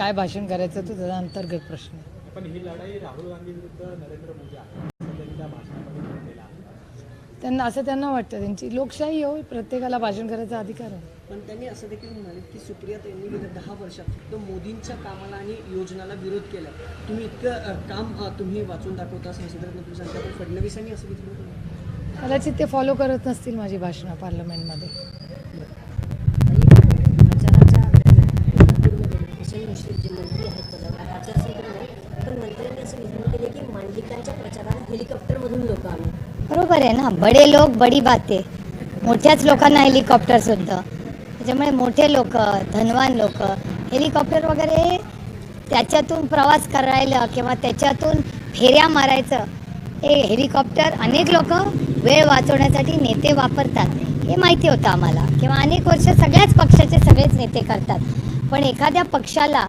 काय भाषण करायचं तो त्याचा अंतर्गत प्रश्न आहे. पण ही लढाई राहुल गांधी विरुद्ध नरेंद्र मोदी आहे. असं त्यांनी त्या भाषणामध्ये म्हटलेलं आहे. त्यांना असं त्यांना वाटतं. त्यांची लोकशाही हो प्रत्येकाला भाषण करायचा अधिकार आहे. पण त्यांनी असं देखील म्हणाले की सुप्रियाताईंनी गेल्या दहा वर्षात फक्त मोदींच्या कामाला आणि योजनाला विरोध केला तुम्ही इतकं अ, काम अ, तुम्ही वाचून दाखवता संसदेत तुम्ही सांगता पण फडणवीसांनी असं घेतलं होतं कदाचित ते फॉलो करत नसतील माझी भाषणं पार्लमेंटमध्ये प्रचाराच्या नागपूरमध्ये किशन मुश्रीफ जे मंत्री आहेत पदावर आचारसंहिता नाही पण मंत्र्यांनी असं विधान केले की मांडलिकांच्या प्रचाराला बघून लोक बरोबर आहे ना? बडे लोक बडी बाते. मोठ्याच लोकांना हेलिकॉप्टर सुद्धा. त्याच्यामुळे मोठे लोक धनवान लोक हेलिकॉप्टर वगैरे त्याच्यातून प्रवास करायला किंवा त्याच्यातून फेऱ्या मारायचं हे हेलिकॉप्टर अनेक लोक वेळ वाचवण्यासाठी नेते वापरतात. हे माहिती होतं आम्हाला. किंवा अनेक वर्ष सगळ्याच पक्षाचे सगळेच नेते करतात. पण एखाद्या पक्षाला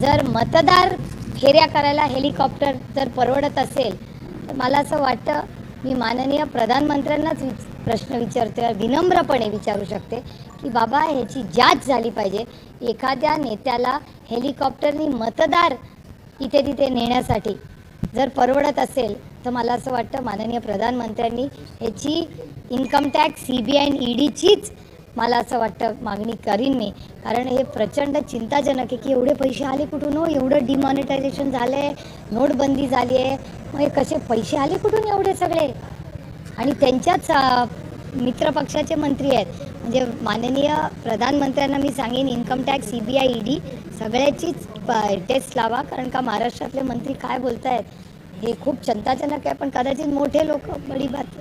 जर मतदार फेऱ्या करायला हेलिकॉप्टर जर परवडत असेल तर मला असं वाटतं मी माननीय प्रधानमंत्र्यांनाच विच प्रश्न विचारते विनम्रपणे विचारू शकते की बाबा ह्याची जाच झाली पाहिजे. एखाद्या नेत्याला हेलिकॉप्टरनी मतदार इथे तिथे नेण्यासाठी जर परवडत असेल तर मला असं वाटतं माननीय प्रधानमंत्र्यांनी ह्याची income tax C B I आणि ईडीचीच मला असं वाटतं मागणी करीन मी. कारण हे प्रचंड चिंताजनक आहे की एवढे पैसे आले कुठून हो? एवढं डिमॉनिटायझेशन झालं आहे नोटबंदी झाली आहे. मग हे कसे पैसे आले कुठून एवढे सगळे? आणि त्यांच्याच मित्रपक्षाचे मंत्री आहेत. म्हणजे माननीय प्रधानमंत्र्यांना मी सांगेन income tax C B I E D सगळ्याचीच test लावा. कारण का महाराष्ट्रातले मंत्री काय बोलत आहेत हे खूप चिंताजनक आहे. पण कदाचित मोठे लोक बडी बात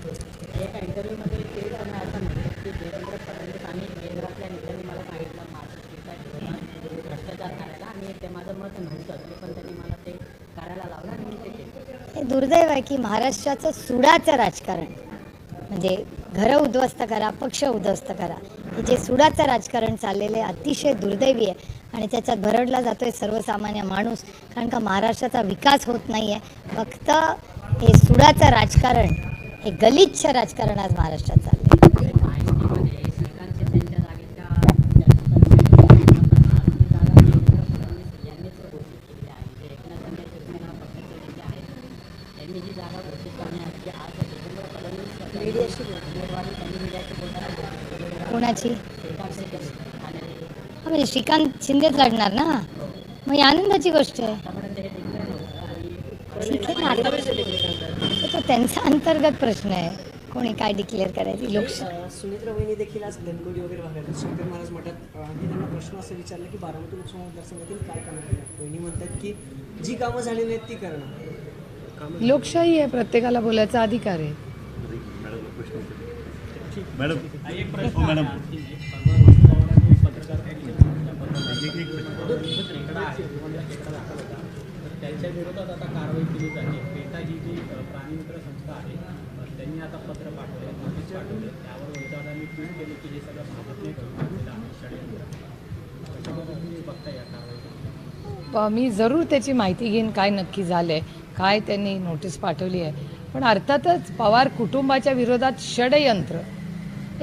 एका इंटरव्ह्यूमध्ये ते त्यांना असं म्हटलं की देवेंद्र फडणवीस आणि केंद्रातल्या नेत्यांनी मला सांगितलं माझं भ्रष्टाचार करायला आणि ते माझं मत नव्हतं ते पण त्यांनी मला ते करायला लावलं आणि मी ते केलं हे दुर्दैव आहे की महाराष्ट्राचं सुडाचं राजकारण म्हणजे घरं उद्ध्वस्त करा पक्ष उद्ध्वस्त करा हे जे सुडाचं राजकारण चाललेलं आहे अतिशय दुर्दैवी आहे. आणि त्याच्यात भरडला जातोय सर्वसामान्य माणूस कारण का महाराष्ट्राचा विकास होत नाही आहे फक्त हे सुडाचं राजकारण हे गलिच्छ राजकारण आज महाराष्ट्रात चाललं आहे महायुतीमध्ये श्रीकांत शिंदेच्या जागेच्या जागा देवेंद्र फडणवीस यांनीच घोषित केली आहे जे एकनाथ शिंदे शिवसेना पक्षाचे नेते आहेत त्यांनी जी जागा घोषित करण्याची आज देवेंद्र फडणवीस मीडियाशी उमेदवारी त्यांनी मीडियाशी बोलताना घोषित केली आहे. कोणाची हा म्हणजे श्रीकांत शिंदेच लढणार ना? मग ही आनंदाची गोष्ट आहे. ठीक आहे ना तो त्यांचा अंतर्गत प्रश्न आहे. कोणी काय डिक्लेअर करायची? लोकशाही. अ, सुनेत्रा वहिनी देखील आज वगैरे भागात शंकर महाराज मठात मी त्यांना प्रश्न असं विचारला की बारामती लोकसभा मतदारसंघातील काय कामं केलं वहिनी म्हणतात की जी कामं झालेली आहेत ती करणं लोकशाही आहे प्रत्येकाला बोलायचा अधिकार आहे. मॅडम. हो, मॅडम. त्यांच्या विरोधात आता कारवाई केली जाते पेटाजी जी अ, प्राणीमित्र संस्था आहे त्यांनी आता पत्र पाठवले नोटीस पाठवले त्यावर विरोधाने ट्विट केले की हे सगळं भाजपने बघता या कारवाई मी जरूर त्याची माहिती घेईन काय नक्की झालंय काय त्यांनी नोटीस पाठवली आहे. पण अर्थातच पवार कुटुंबाच्या विरोधात षडयंत्र.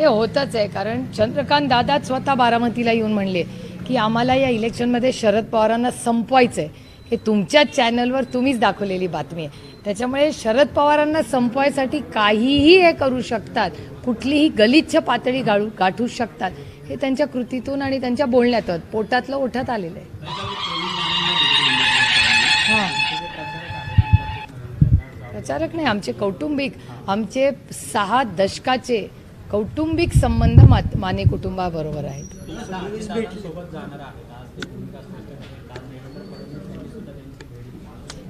हे होतच आहे कारण चंद्रकांत दादा स्वतः बारामतीला येऊन म्हणले की आम्हाला या इलेक्शनमध्ये शरद पवारांना संपवायचं आहे हे तुमच्याच चॅनलवर तुम्हीच दाखवलेली बातमी आहे. त्याच्यामुळे शरद पवारांना संपवायसाठी काहीही हे करू शकतात. कुठलीही गलिच्छ पातळी गाळू गाठू शकतात. हे त्यांच्या कृतीतून आणि त्यांच्या बोलण्यातून पोटातलं ओठात आलेलं आहे. हां. प्रचारक नाही आमचे कौटुंबिक आमचे सहा दशकाचे कौटुंबिक संबंध मा- माने कुटुंबाबरोबर आहेत.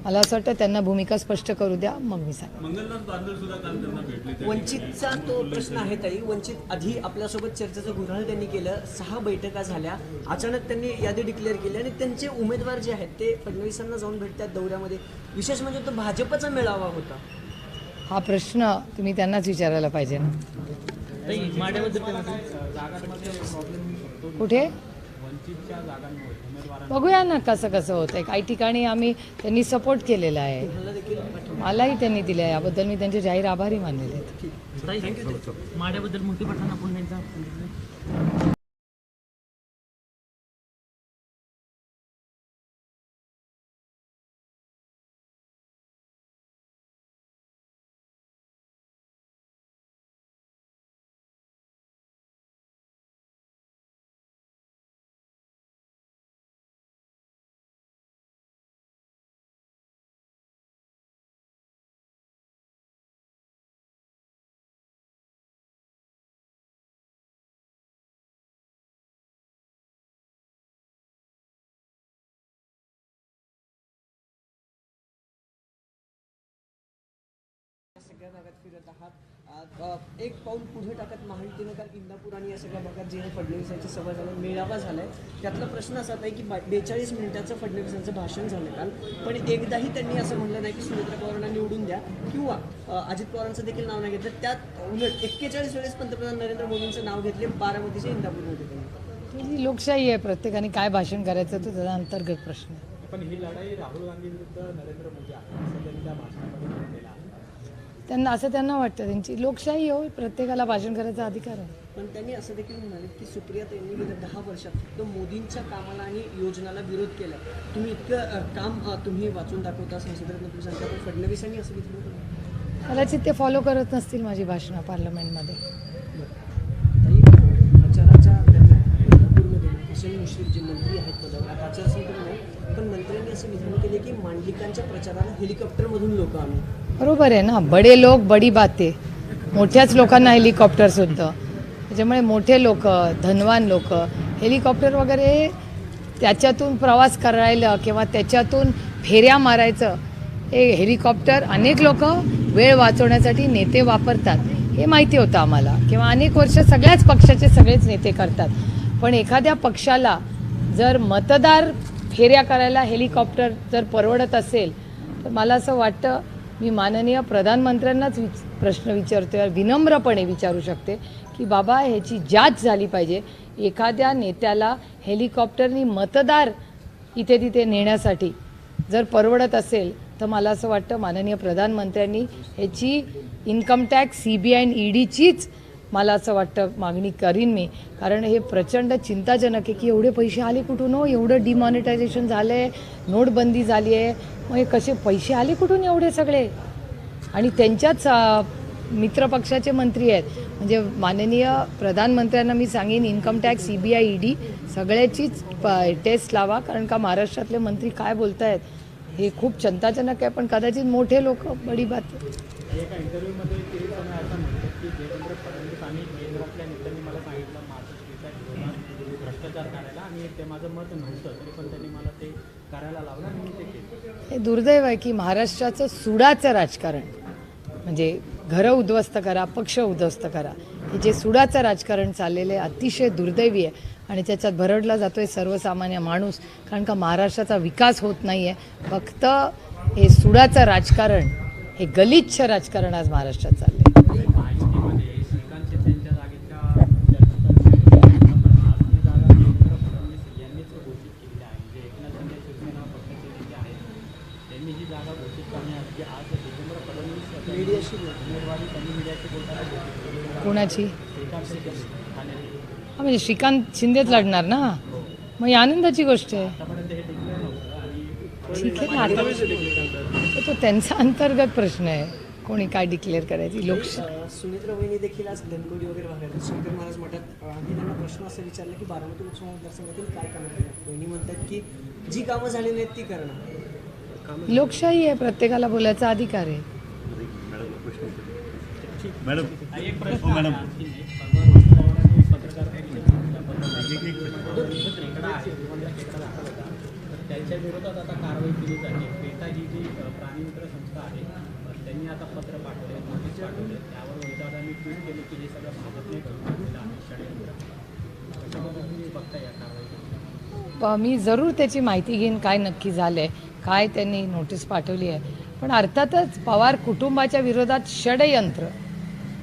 मला असं वाटतं त्यांना भूमिका स्पष्ट करू द्या मग मी सांग मंगलनाथ बांधल सुद्धा काल त्यांना भेटले वंचितचा तो प्रश्न आहे ताई. वंचित आधी आपल्यासोबत चर्चेचं गुऱ्हाळ त्यांनी केलं. सहा बैठका झाल्या. अचानक त्यांनी यादी डिक्लेअर केली आणि त्यांचे उमेदवार जे आहेत ते फडणवीसांना जाऊन भेटतात दौऱ्यामध्ये. विशेष म्हणजे तो भाजपचा मेळावा होता. हा प्रश्न तुम्ही त्यांनाच विचारायला पाहिजे ना. कुठे? बघूया ना कसं कसं होतंय. काही ठिकाणी आम्ही त्यांनी सपोर्ट केलेला आहे. मलाही त्यांनी दिलं आहे याबद्दल मी त्यांचे जाहीर आभारी मानलेले आहेत. सगळ्या भागात फिरत आहात एक पाऊल पुढे टाकत महायुतीनं काल इंदापूर आणि या सगळ्या भागात जे फडणवीसांची सभा झाली मेळावा झालाय. त्यातला प्रश्न असा आहे की बेचाळीस मिनिटाचं फडणवीसांचं भाषण झालं काल पण एकदाही त्यांनी असं म्हणलं नाही की सुनेत्रा पवारांना निवडून द्या किंवा अजित पवारांचं देखील नाव नाही घेतलं. त्यात उलट एक्केचाळीस वेळेस पंतप्रधान नरेंद्र मोदींचं नाव घेतले बारामतीच्या इंदापूरमध्ये त्यांनी ही लोकशाही आहे प्रत्येकाने काय भाषण करायचं तो त्याचा अंतर्गत प्रश्न आहे. पण ही लढाई राहुल गांधी विरुद्ध नरेंद्र मोदी आहे त्यांना असं त्यांना वाटतं. त्यांची लोकशाही हो प्रत्येकाला भाषण करायचा अधिकार आहे. पण त्यांनी असं देखील म्हणाले की सुप्रियाताईंनी गेल्या दहा वर्षात फक्त मोदींच्या कामाला आणि योजनाला विरोध केला. तुम्ही इतकं अ, काम अ, तुम्ही वाचून दाखवता संसदेत तुम्ही सांगता पण फडणवीसांनी असं होतं. कदाचित ते फॉलो करत नसतील माझी भाषणं पार्लमेंटमध्ये ताई, प्रचाराच्या दरम्यान कोल्हापूरमध्ये हसन मुश्रीफ जे मंत्री आहेत पदावर आचारसंहिता नाही पण मंत्र्यांनी असं विधान केले की मांडलिकांच्या प्रचाराला हेलिकॉप्टरमधून लोक आणू. बरोबर आहे ना? बडे लोक बडी बाते. मोठ्याच लोकांना हेलिकॉप्टर सुद्धा त्याच्यामुळे मोठे लोक धनवान लोक हेलिकॉप्टर वगैरे त्याच्यातून प्रवास करायला किंवा त्याच्यातून फेऱ्या मारायचं हे हेलिकॉप्टर अनेक लोक वेळ वाचवण्यासाठी नेते वापरतात. हे माहिती होतं आम्हाला. किंवा अनेक वर्ष सगळ्याच पक्षाचे सगळेच नेते करतात. पण एखाद्या पक्षाला जर मतदार फेऱ्या करायला हेलिकॉप्टर जर परवडत असेल तर मला असं वाटतं मी माननीय प्रधानमंत्र्यांनाच विच प्रश्न विचारते विनम्रपणे विचारू शकते की बाबा ह्याची जाच झाली पाहिजे. एखाद्या नेत्याला हेलिकॉप्टरनी मतदार इथे तिथे नेण्यासाठी जर परवडत असेल तर मला असं वाटतं माननीय प्रधानमंत्र्यांनी ह्याची income tax C B I आणि ईडीचीच मला असं वाटतं मागणी करीन मी. कारण हे प्रचंड चिंताजनक आहे की एवढे पैसे आले कुठून हो? एवढं डिमॉनिटायझेशन झालं आहे नोटबंदी झाली आहे. मग हे कसे पैसे आले कुठून एवढे सगळे? आणि त्यांच्याच मित्रपक्षाचे मंत्री आहेत. म्हणजे माननीय प्रधानमंत्र्यांना मी सांगेन income tax C B I E D सगळ्याचीच प- टेस्ट लावा. कारण का महाराष्ट्रातले मंत्री काय बोलत आहेत हे खूप चिंताजनक आहे. पण कदाचित मोठे लोक बडी बात. इंटरव्ह्यूमध्ये ते भ्रष्टाचार करायला आणि ते माझं मत नव्हतं तरी पण त्यांनी मला ते करायला लावलं आणि मी ते केलं. हे दुर्दैव आहे की महाराष्ट्राचं सुडाचं राजकारण म्हणजे घरं उद्ध्वस्त करा पक्ष उद्ध्वस्त करा हे जे सुडाचं राजकारण चाललेलं आहे अतिशय दुर्दैवी आहे आणि त्याच्यात भरडला जातो आहे सर्वसामान्य माणूस कारण का महाराष्ट्राचा विकास होत नाही आहे फक्त हे सुडाचं राजकारण हे गलिच्छ राजकारण आज महाराष्ट्रात चाललं आहे माहितीमध्ये श्रीकांत शिंदेच्या जागेच्या चर्चा आज ती जागा देवेंद्र फडणवीस यांनीच घोषित केलेली आहे जे एकनाथ शिंदे शिवसेना पक्षाचे नेते आहेत त्यांनी ही जागा घोषित करण्याआधी आज देवेंद्र फडणवीस यांनी मीडियाशी बोलतो. उमेदवारी त्यांनी मीडियाशी बोलताना घोषित केली कोणाची? श्रीकांत शिंदे ठाण्याचे हा म्हणजे श्रीकांत शिंदेच लढणार ना? मग ही आनंदाची गोष्ट आहे. हे ठीक आहे ना आता तो- तो त्यांचा अंतर्गत प्रश्न आहे. कोणी काय डिक्लेअर करायची? लोकशाही अ, सुनेत्रा वहिनी देखील आज वगैरे शंकर महाराज मठात आम्ही त्यांना प्रश्न असं विचारला की बारामती लोकसभा मतदारसंघातील काय कामं वहिनी म्हणतात की जी कामं झाली नाहीत ती करणार. लोकशाही आहे प्रत्येकाला बोलायचा अधिकार आहे. मॅडम. हो, मॅडम. आहे आहे त्यांच्या विरोधात आता कारवाई केली जाते पेटा ही जी प्राणीमित्र संस्था आहे त्यांनी आता पत्र पाठवले नोटीस पाठवले त्यावर ट्विट केले की हे सगळं भाजपने आहे षडयंत्र बघता या कारवाई मी जरूर त्याची माहिती घेईन काय नक्की झालंय काय त्यांनी नोटीस पाठवली आहे. पण अर्थातच पवार कुटुंबाच्या विरोधात षडयंत्र.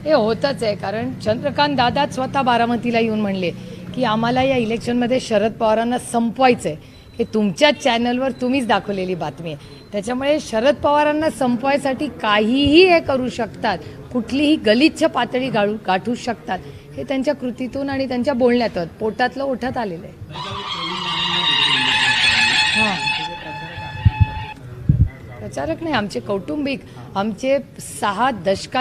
हे होतच आहे कारण चंद्रकांत दादा स्वतः बारामतीला येऊन म्हणले की आम्हाला या इलेक्शनमध्ये शरद पवारांना संपवायचं आहे हे तुमच्याच चॅनलवर तुम्हीच दाखवलेली बातमी आहे. त्याच्यामुळे शरद पवारांना संपवायसाठी काहीही हे करू शकतात. कुठलीही गलिच्छ पातळी गाळू गाठू शकतात. हे त्यांच्या कृतीतून आणि त्यांच्या बोलण्यातून पोटातलं ओठात आलेलं आहे. हां. प्रचारक नाही आमचे कौटुंबिक आमचे सहा दशका